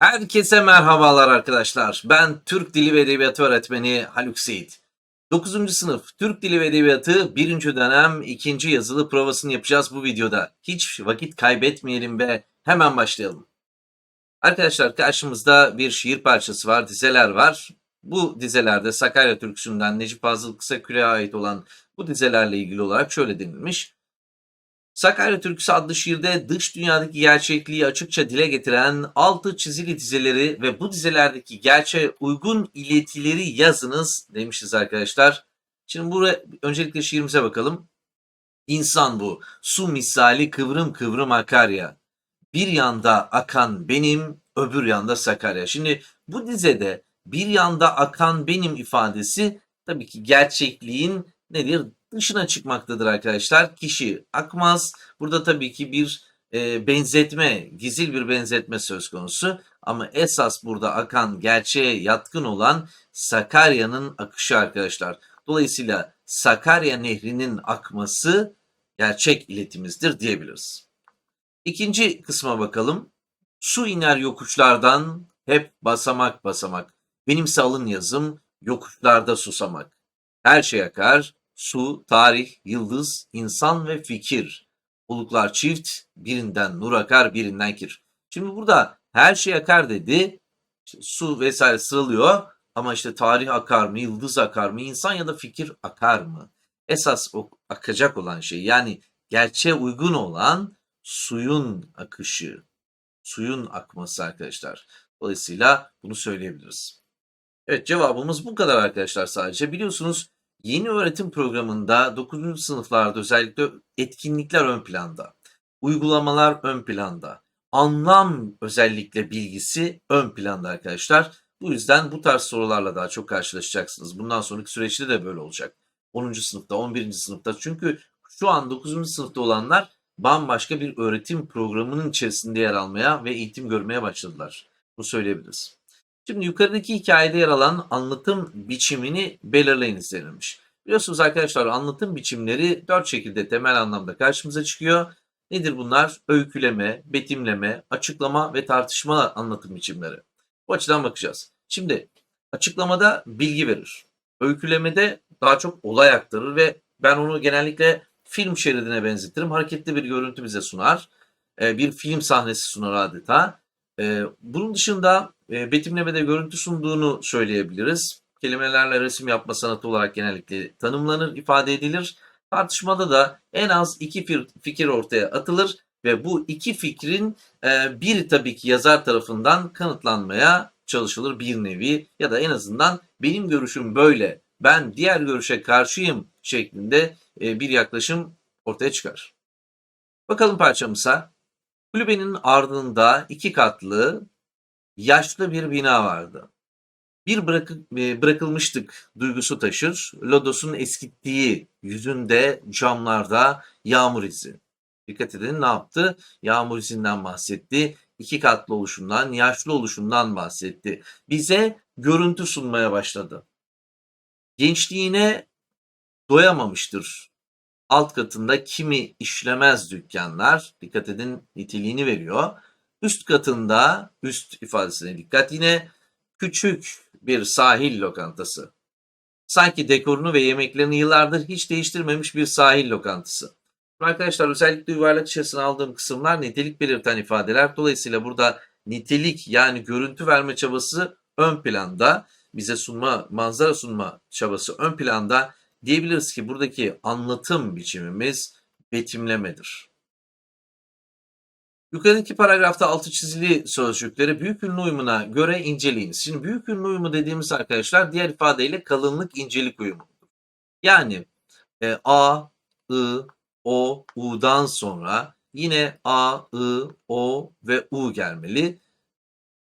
Herkese merhabalar arkadaşlar. Ben Türk Dili ve Edebiyatı öğretmeni Haluk Seyit. 9. sınıf Türk Dili ve Edebiyatı 1. dönem 2. yazılı provasını yapacağız bu videoda. Hiç vakit kaybetmeyelim ve hemen başlayalım. Arkadaşlar karşımızda bir şiir parçası var, dizeler var. Bu dizelerde Sakarya Türküsü'nden Necip Fazıl Kısaküre'ye ait olan bu dizelerle ilgili olarak şöyle denilmiş. Sakarya Türküsü adlı şiirde dış dünyadaki gerçekliği açıkça dile getiren altı çizili dizeleri ve bu dizelerdeki gerçeğe uygun iletileri yazınız demişiz arkadaşlar. Şimdi buraya öncelikle şiirimize bakalım. İnsan bu, su misali kıvrım kıvrım akar ya. Bir yanda akan benim, öbür yanda Sakarya. Şimdi bu dizede bir yanda akan benim ifadesi tabii ki gerçekliğin nedir? Dışına çıkmaktadır arkadaşlar. Kişi akmaz. Burada tabii ki bir e, benzetme, gizil bir benzetme söz konusu. Ama esas burada akan, gerçeğe yatkın olan Sakarya'nın akışı arkadaşlar. Dolayısıyla Sakarya Nehri'nin akması gerçek iletimizdir diyebiliriz. İkinci kısma bakalım. Su iner yokuşlardan hep basamak basamak. Benimse alın yazım yokuşlarda susamak. Her şey akar, su, tarih, yıldız, insan ve fikir. Oluklar çift, birinden nur akar, birinden kir. Şimdi burada her şey akar dedi. Su vesaire sıralıyor ama işte tarih akar mı, yıldız akar mı, insan ya da fikir akar mı? Esas o akacak olan şey yani gerçeğe uygun olan suyun akışı, suyun akması arkadaşlar. Dolayısıyla bunu söyleyebiliriz. Evet cevabımız bu kadar arkadaşlar sadece. Biliyorsunuz yeni öğretim programında 9. sınıflarda özellikle etkinlikler ön planda. Uygulamalar ön planda. Anlam özellikle bilgisi ön planda arkadaşlar. Bu yüzden bu tarz sorularla daha çok karşılaşacaksınız. Bundan sonraki süreçte de böyle olacak. 10. sınıfta, 11. sınıfta. Çünkü şu an 9. sınıfta olanlar bambaşka bir öğretim programının içerisinde yer almaya ve eğitim görmeye başladılar. Bunu söyleyebiliriz. Şimdi yukarıdaki hikayede yer alan anlatım biçimini belirleyiniz denilmiş. Biliyorsunuz arkadaşlar anlatım biçimleri dört şekilde temel anlamda karşımıza çıkıyor. Nedir bunlar? Öyküleme, betimleme, açıklama ve tartışma anlatım biçimleri. Bu açıdan bakacağız. Şimdi açıklamada bilgi verir. Öykülemede daha çok olay aktarır ve ben onu genellikle film şeridine benzetirim. Hareketli bir görüntü bize sunar. Ee, Bir film sahnesi sunar adeta. Ee, Bunun dışında e, betimlemede görüntü sunduğunu söyleyebiliriz. Kelimelerle resim yapma sanatı olarak genellikle tanımlanır, ifade edilir. Tartışmada da en az iki fikir ortaya atılır ve bu iki fikrin e, biri tabii ki yazar tarafından kanıtlanmaya çalışılır bir nevi ya da en azından benim görüşüm böyle, ben diğer görüşe karşıyım şeklinde e, bir yaklaşım ortaya çıkar. Bakalım parçamıza. Kulübenin ardında iki katlı yaşlı bir bina vardı. Bir bırakı- e, bırakılmıştık duygusu taşır. Lodos'un eskittiği yüzünde camlarda yağmur izi. Dikkat edin ne yaptı? Yağmur izinden bahsetti. İki katlı oluşundan, yaşlı oluşundan bahsetti. Bize görüntü sunmaya başladı. Gençliğine doyamamıştır. Alt katında kimi işlemez dükkanlar, dikkat edin niteliğini veriyor. Üst katında, üst ifadesine dikkat yine küçük bir sahil lokantası. Sanki dekorunu ve yemeklerini yıllardır hiç değiştirmemiş bir sahil lokantası. Arkadaşlar özellikle yuvarlak içerisine aldığım kısımlar nitelik belirten ifadeler. Dolayısıyla burada nitelik yani görüntü verme çabası ön planda. Bize sunma, manzara sunma çabası ön planda. Diyebiliriz ki buradaki anlatım biçimimiz betimlemedir. Yukarıdaki paragrafta altı çizili sözcükleri büyük ünlü uyumuna göre inceleyiniz. Şimdi büyük ünlü uyumu dediğimiz arkadaşlar diğer ifadeyle kalınlık incelik uyumu. Yani e, A, I, O, U'dan sonra yine A, I, O ve U gelmeli.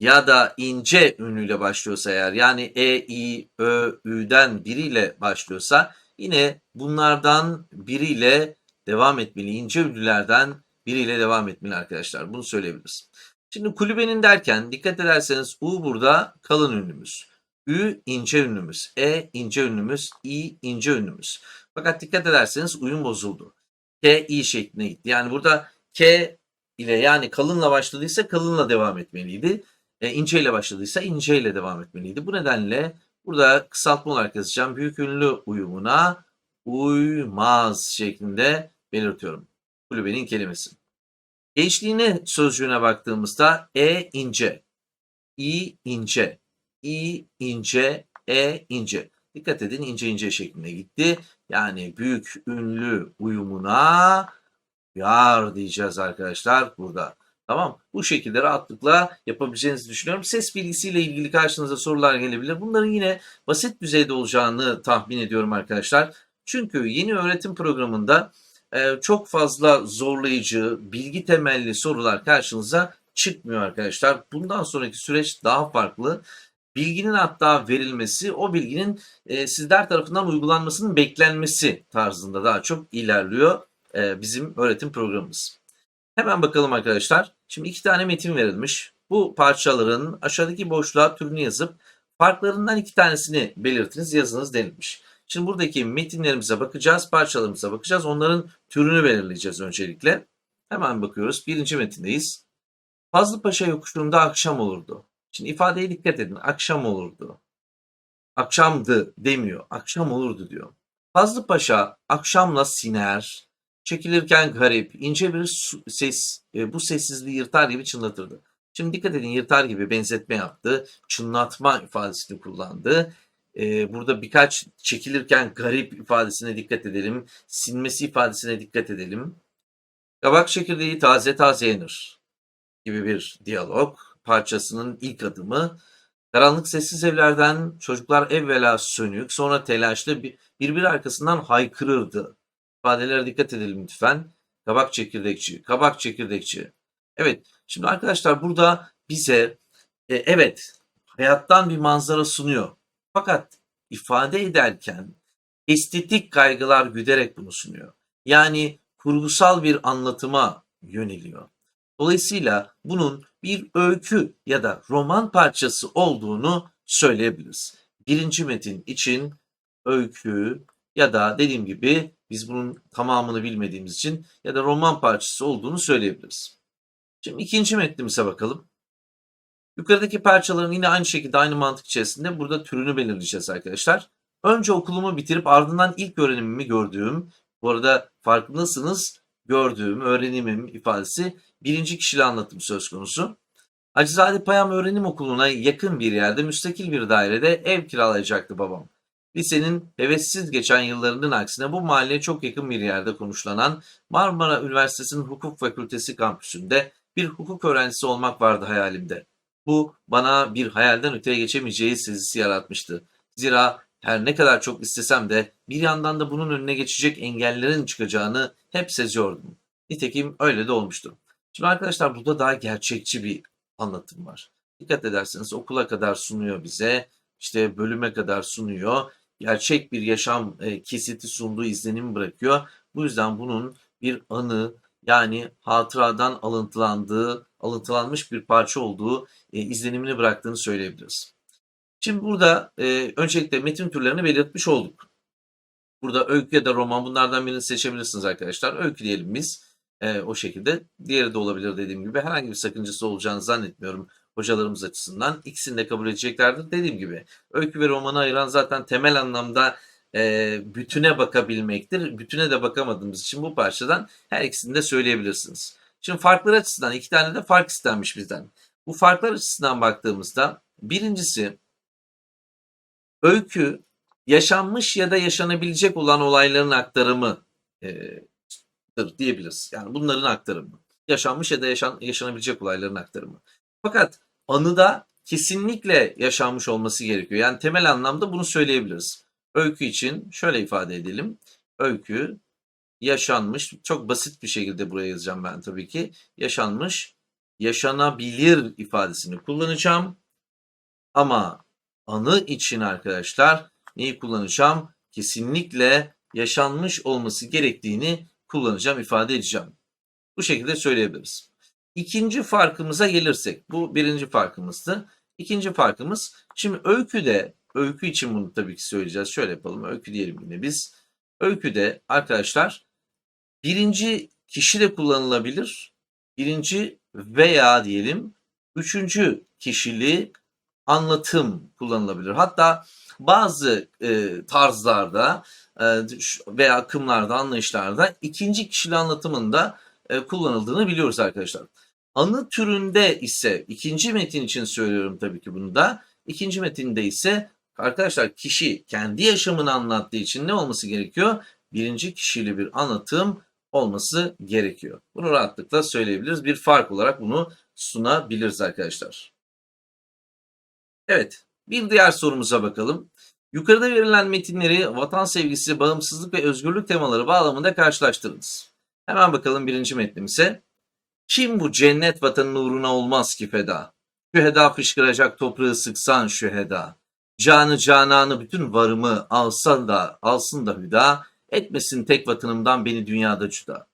Ya da ince ünlüyle başlıyorsa eğer yani E, I, Ö, Ü'den biriyle başlıyorsa yine bunlardan biriyle devam etmeli. İnce ünlülerden biriyle devam etmeli arkadaşlar. Bunu söyleyebiliriz. Şimdi kulübenin derken dikkat ederseniz U burada kalın ünlümüz. Ü ince ünlümüz. E ince ünlümüz. İ ince ünlümüz. Fakat dikkat ederseniz uyum bozuldu. K i şekline gitti. Yani burada K ile yani kalınla başladıysa kalınla devam etmeliydi. e, ince ile başladıysa ince ile devam etmeliydi. Bu nedenle burada kısaltma olarak yazacağım. Büyük ünlü uyumuna uymaz şeklinde belirtiyorum. Kulübenin kelimesi. Gençliğine sözcüğüne baktığımızda e ince, i ince, i ince, e ince. Dikkat edin ince ince şeklinde gitti. Yani büyük ünlü uyumuna yar diyeceğiz arkadaşlar burada. Tamam. Bu şekilde rahatlıkla yapabileceğinizi düşünüyorum. Ses bilgisiyle ilgili karşınıza sorular gelebilir. Bunların yine basit düzeyde olacağını tahmin ediyorum arkadaşlar. Çünkü yeni öğretim programında çok fazla zorlayıcı, bilgi temelli sorular karşınıza çıkmıyor arkadaşlar. Bundan sonraki süreç daha farklı. Bilginin hatta verilmesi, o bilginin e, sizler tarafından uygulanmasının beklenmesi tarzında daha çok ilerliyor e, bizim öğretim programımız. Hemen bakalım arkadaşlar. Şimdi iki tane metin verilmiş. Bu parçaların aşağıdaki boşluğa türünü yazıp farklarından iki tanesini belirtiniz, yazınız denilmiş. Şimdi buradaki metinlerimize bakacağız, parçalarımıza bakacağız. Onların türünü belirleyeceğiz öncelikle. Hemen bakıyoruz. Birinci metindeyiz. Fazlı Paşa yokuşunda akşam olurdu. Şimdi ifadeye dikkat edin. Akşam olurdu. Akşamdı demiyor. Akşam olurdu diyor. Fazlı Paşa akşamla siner, çekilirken garip, ince bir ses, e, bu sessizliği yırtar gibi çınlatırdı. Şimdi dikkat edin yırtar gibi benzetme yaptı, çınlatma ifadesini kullandı. E, burada birkaç çekilirken garip ifadesine dikkat edelim, sinmesi ifadesine dikkat edelim. Kabak çekirdeği taze taze yenir gibi bir diyalog parçasının ilk adımı. Karanlık sessiz evlerden çocuklar evvela sönük sonra telaşlı bir- birbiri arkasından haykırırdı. İfadelere dikkat edelim lütfen. Kabak çekirdekçi, kabak çekirdekçi. Evet, şimdi arkadaşlar burada bize e, evet hayattan bir manzara sunuyor. Fakat ifade ederken estetik kaygılar güderek bunu sunuyor. Yani kurgusal bir anlatıma yöneliyor. Dolayısıyla bunun bir öykü ya da roman parçası olduğunu söyleyebiliriz. Birinci metin için öykü ya da dediğim gibi biz bunun tamamını bilmediğimiz için ya da roman parçası olduğunu söyleyebiliriz. Şimdi ikinci metnimize bakalım. Yukarıdaki parçaların yine aynı şekilde aynı mantık içerisinde burada türünü belirleyeceğiz arkadaşlar. Önce okulumu bitirip ardından ilk öğrenimimi gördüğüm, bu arada farkındasınız gördüğüm, öğrenimim ifadesi birinci kişili anlatım söz konusu. Hacızade Payam Öğrenim Okulu'na yakın bir yerde müstakil bir dairede ev kiralayacaktı babam. Lisenin hevessiz geçen yıllarının aksine bu mahalleye çok yakın bir yerde konuşlanan Marmara Üniversitesi'nin Hukuk Fakültesi kampüsünde bir hukuk öğrencisi olmak vardı hayalimde. Bu bana bir hayalden öteye geçemeyeceği sezisi yaratmıştı. Zira her ne kadar çok istesem de bir yandan da bunun önüne geçecek engellerin çıkacağını hep seziyordum. Nitekim öyle de olmuştu. Şimdi arkadaşlar burada daha gerçekçi bir anlatım var. Dikkat ederseniz okula kadar sunuyor bize, işte bölüme kadar sunuyor. Gerçek bir yaşam e, kesiti sunduğu izlenimi bırakıyor. Bu yüzden bunun bir anı yani hatıradan alıntılandığı, alıntılanmış bir parça olduğu e, izlenimini bıraktığını söyleyebiliriz. Şimdi burada e, öncelikle metin türlerini belirtmiş olduk. Burada öykü ya da roman bunlardan birini seçebilirsiniz arkadaşlar. Öykü diyelim biz. E, o şekilde. Diğeri de olabilir dediğim gibi. Herhangi bir sakıncası olacağını zannetmiyorum hocalarımız açısından. İkisini de kabul edeceklerdir. Dediğim gibi öykü ve romanı ayıran zaten temel anlamda e, bütüne bakabilmektir. Bütüne de bakamadığımız için bu parçadan her ikisini de söyleyebilirsiniz. Şimdi farklar açısından iki tane de fark istenmiş bizden. Bu farklar açısından baktığımızda birincisi öykü yaşanmış ya da yaşanabilecek olan olayların aktarımı e, diyebiliriz. Yani bunların aktarımı. Yaşanmış ya da yaşan, yaşanabilecek olayların aktarımı. Fakat anıda kesinlikle yaşanmış olması gerekiyor. Yani temel anlamda bunu söyleyebiliriz. Öykü için şöyle ifade edelim. Öykü yaşanmış, çok basit bir şekilde buraya yazacağım ben tabii ki. Yaşanmış, yaşanabilir ifadesini kullanacağım. Ama anı için arkadaşlar neyi kullanacağım? Kesinlikle yaşanmış olması gerektiğini kullanacağım, ifade edeceğim. Bu şekilde söyleyebiliriz. İkinci farkımıza gelirsek, bu birinci farkımızdı. İkinci farkımız, şimdi öyküde, öykü için bunu tabii ki söyleyeceğiz. Şöyle yapalım, öykü diyelim yine biz. Öyküde arkadaşlar birinci kişi de kullanılabilir. Birinci veya diyelim üçüncü kişili anlatım kullanılabilir. Hatta bazı e, tarzlarda e, veya akımlarda, anlayışlarda ikinci kişili anlatımında e, kullanıldığını biliyoruz arkadaşlar. Anı türünde ise ikinci metin için söylüyorum tabii ki bunu da. İkinci metinde ise arkadaşlar kişi kendi yaşamını anlattığı için ne olması gerekiyor? Birinci kişili bir anlatım olması gerekiyor. Bunu rahatlıkla söyleyebiliriz. Bir fark olarak bunu sunabiliriz arkadaşlar. Evet, bir diğer sorumuza bakalım. Yukarıda verilen metinleri vatan sevgisi, bağımsızlık ve özgürlük temaları bağlamında karşılaştırınız. Hemen bakalım birinci metnimize. Kim bu cennet vatanın uğruna olmaz ki feda? Şüheda fışkıracak toprağı sıksan şüheda. Canı cananı bütün varımı alsan da alsın da hüda. Etmesin tek vatanımdan beni dünyada cüda.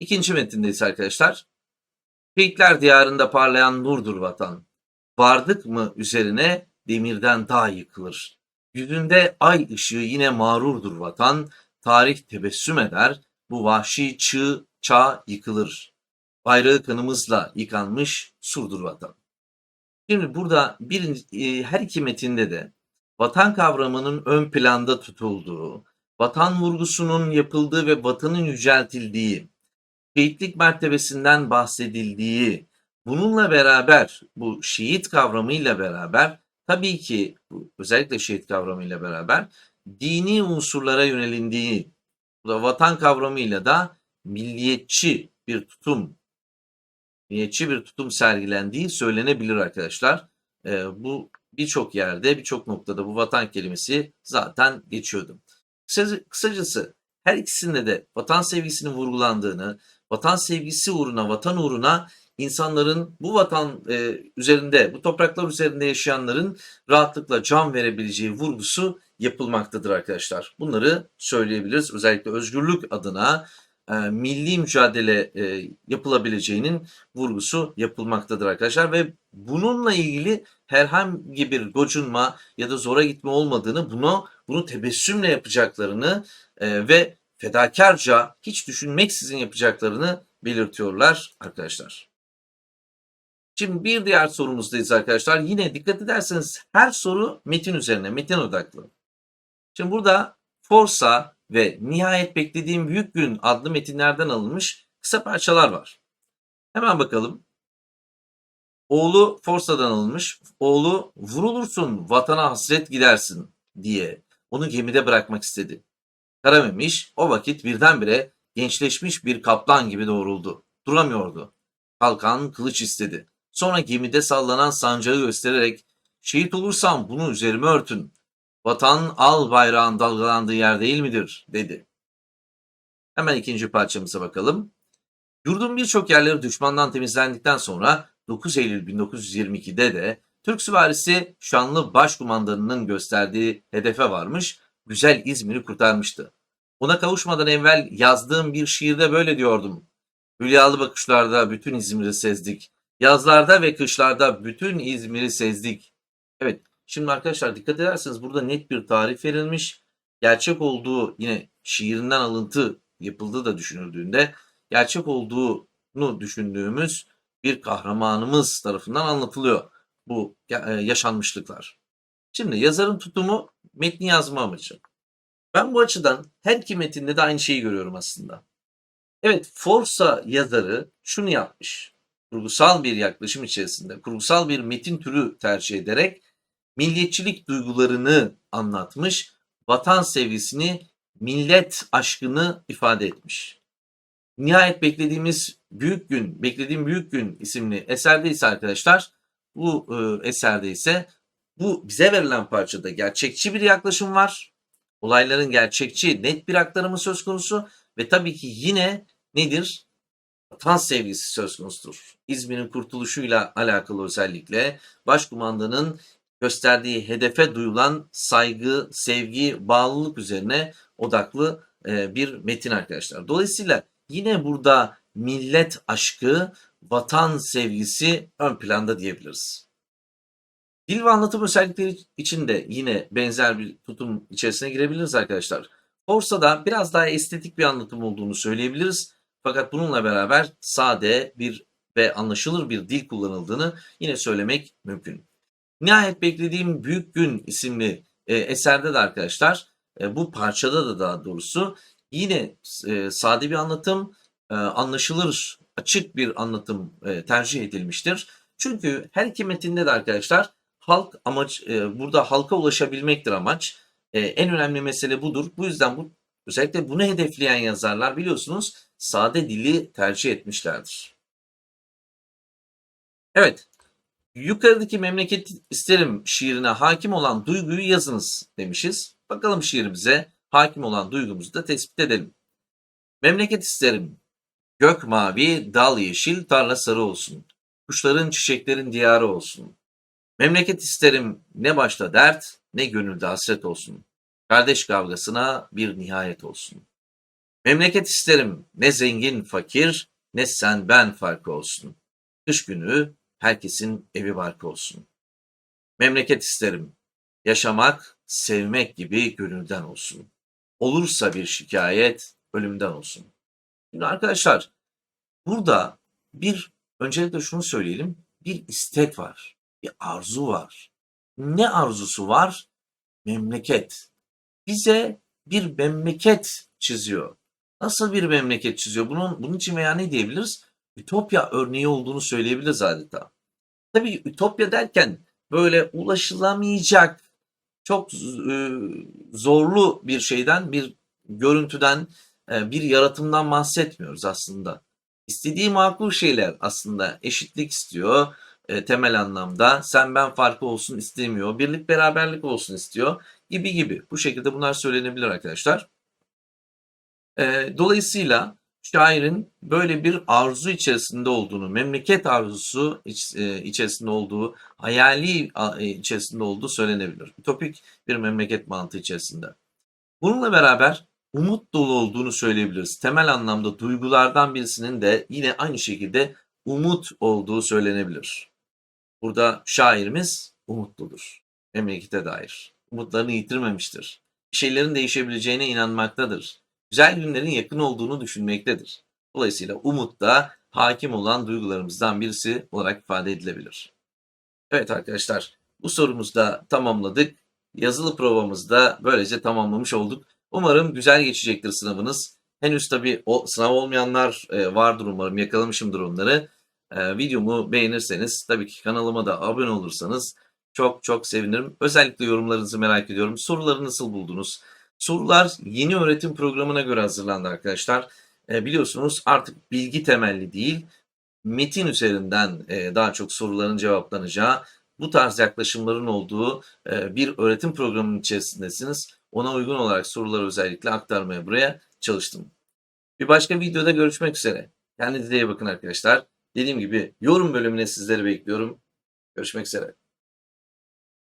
İkinci metindeyiz arkadaşlar. Şehitler diyarında parlayan nurdur vatan. Vardık mı üzerine demirden daha yıkılır. Yüzünde ay ışığı yine mağrurdur vatan. Tarih tebessüm eder. Bu vahşi çığ çağ yıkılır. Bayrağı kanımızla yıkanmış surdur vatan. Şimdi burada bir, e, her iki metinde de vatan kavramının ön planda tutulduğu, vatan vurgusunun yapıldığı ve vatanın yüceltildiği, şehitlik mertebesinden bahsedildiği, bununla beraber bu şehit kavramıyla beraber tabii ki özellikle şehit kavramıyla beraber dini unsurlara yönelindiği, bu da vatan kavramıyla da milliyetçi bir tutum, milliyetçi bir tutum sergilendiği söylenebilir arkadaşlar. Ee, bu birçok yerde, birçok noktada bu vatan kelimesi zaten geçiyordu. Kısaca- Kısacası her ikisinde de vatan sevgisinin vurgulandığını, vatan sevgisi uğruna, vatan uğruna insanların bu vatan e, üzerinde, bu topraklar üzerinde yaşayanların rahatlıkla can verebileceği vurgusu yapılmaktadır arkadaşlar. Bunları söyleyebiliriz. Özellikle özgürlük adına e, milli mücadele e, yapılabileceğinin vurgusu yapılmaktadır arkadaşlar ve bununla ilgili herhangi bir gocunma ya da zora gitme olmadığını, bunu bunu tebessümle yapacaklarını e, ve fedakarca hiç düşünmeksizin yapacaklarını belirtiyorlar arkadaşlar. Şimdi bir diğer sorumuzdayız arkadaşlar. Yine dikkat ederseniz her soru metin üzerine, metin odaklı. Şimdi burada Forsa ve Nihayet Beklediğim Büyük Gün adlı metinlerden alınmış kısa parçalar var. Hemen bakalım. Oğlu Forsa'dan alınmış. Oğlu vurulursun vatana hasret gidersin diye onu gemide bırakmak istedi. Karamemiş o vakit birdenbire gençleşmiş bir kaplan gibi doğruldu. Duramıyordu. Kalkan kılıç istedi. Sonra gemide sallanan sancağı göstererek şehit olursam bunu üzerime örtün. Vatan al bayrağın dalgalandığı yer değil midir? dedi. Hemen ikinci parçamıza bakalım. Yurdun birçok yerleri düşmandan temizlendikten sonra 9 Eylül 1922'de de Türk süvarisi şanlı başkumandanının gösterdiği hedefe varmış, güzel İzmir'i kurtarmıştı. Ona kavuşmadan evvel yazdığım bir şiirde böyle diyordum. Hülyalı bakışlarda bütün İzmir'i sezdik. Yazlarda ve kışlarda bütün İzmir'i sezdik. Evet, şimdi arkadaşlar dikkat ederseniz burada net bir tarif verilmiş. Gerçek olduğu yine şiirinden alıntı yapıldığı da düşünüldüğünde gerçek olduğunu düşündüğümüz bir kahramanımız tarafından anlatılıyor bu e, yaşanmışlıklar. Şimdi yazarın tutumu metni yazma amacı. Ben bu açıdan her iki metinde de aynı şeyi görüyorum aslında. Evet, Forsa yazarı şunu yapmış. Kurgusal bir yaklaşım içerisinde, kurgusal bir metin türü tercih ederek milliyetçilik duygularını anlatmış, vatan sevgisini, millet aşkını ifade etmiş. Nihayet beklediğimiz Büyük Gün, Beklediğim Büyük Gün isimli eserde ise arkadaşlar, bu e, eserde ise bu bize verilen parçada gerçekçi bir yaklaşım var. Olayların gerçekçi, net bir aktarımı söz konusu ve tabii ki yine nedir? Vatan sevgisi söz konusudur. İzmir'in kurtuluşuyla alakalı özellikle başkumandanın gösterdiği hedefe duyulan saygı, sevgi, bağlılık üzerine odaklı e, bir metin arkadaşlar. Dolayısıyla yine burada millet aşkı, vatan sevgisi ön planda diyebiliriz. Dil ve anlatım özellikleri için de yine benzer bir tutum içerisine girebiliriz arkadaşlar. Forsa'da biraz daha estetik bir anlatım olduğunu söyleyebiliriz. Fakat bununla beraber sade bir ve anlaşılır bir dil kullanıldığını yine söylemek mümkün. Nihayet Beklediğim Büyük Gün isimli e, eserde de arkadaşlar e, bu parçada da daha doğrusu yine e, sade bir anlatım, e, anlaşılır, açık bir anlatım e, tercih edilmiştir. Çünkü her iki metinde de arkadaşlar halk amaç e, burada halka ulaşabilmektir amaç. E, en önemli mesele budur. Bu yüzden bu özellikle bunu hedefleyen yazarlar biliyorsunuz sade dili tercih etmişlerdir. Evet. Yukarıdaki memleket isterim şiirine hakim olan duyguyu yazınız demişiz. Bakalım şiirimize hakim olan duygumuzu da tespit edelim. Memleket isterim. Gök mavi, dal yeşil, tarla sarı olsun. Kuşların, çiçeklerin diyarı olsun. Memleket isterim ne başta dert, ne gönülde hasret olsun. Kardeş kavgasına bir nihayet olsun. Memleket isterim ne zengin fakir, ne sen ben farkı olsun. Kış günü herkesin evi barkı olsun. Memleket isterim. Yaşamak, sevmek gibi gönülden olsun. Olursa bir şikayet, ölümden olsun. Şimdi arkadaşlar, burada bir, öncelikle şunu söyleyelim, bir istek var, bir arzu var. Ne arzusu var? Memleket. Bize bir memleket çiziyor. Nasıl bir memleket çiziyor? Bunun, bunun için veya ne diyebiliriz? Ütopya örneği olduğunu söyleyebiliriz adeta. Tabii ütopya derken böyle ulaşılamayacak çok e, zorlu bir şeyden, bir görüntüden, e, bir yaratımdan bahsetmiyoruz aslında. İstediği makul şeyler aslında eşitlik istiyor e, temel anlamda. Sen ben farkı olsun istemiyor. Birlik beraberlik olsun istiyor gibi gibi. Bu şekilde bunlar söylenebilir arkadaşlar. Dolayısıyla şairin böyle bir arzu içerisinde olduğunu, memleket arzusu iç, e, içerisinde olduğu, hayali e, içerisinde olduğu söylenebilir. Ütopik bir memleket mantığı içerisinde. Bununla beraber umut dolu olduğunu söyleyebiliriz. Temel anlamda duygulardan birisinin de yine aynı şekilde umut olduğu söylenebilir. Burada şairimiz umutludur. Memlekete dair. Umutlarını yitirmemiştir. Şeylerin değişebileceğine inanmaktadır güzel günlerin yakın olduğunu düşünmektedir. Dolayısıyla umut da hakim olan duygularımızdan birisi olarak ifade edilebilir. Evet arkadaşlar bu sorumuzu da tamamladık. Yazılı provamızı da böylece tamamlamış olduk. Umarım güzel geçecektir sınavınız. Henüz tabii o sınav olmayanlar e, vardır umarım yakalamışımdır onları. E, videomu beğenirseniz tabii ki kanalıma da abone olursanız çok çok sevinirim. Özellikle yorumlarınızı merak ediyorum. Soruları nasıl buldunuz? Sorular yeni öğretim programına göre hazırlandı arkadaşlar. E, biliyorsunuz artık bilgi temelli değil, metin üzerinden e, daha çok soruların cevaplanacağı, bu tarz yaklaşımların olduğu e, bir öğretim programının içerisindesiniz. Ona uygun olarak soruları özellikle aktarmaya buraya çalıştım. Bir başka videoda görüşmek üzere. Kendinize iyi bakın arkadaşlar. Dediğim gibi yorum bölümüne sizleri bekliyorum. Görüşmek üzere.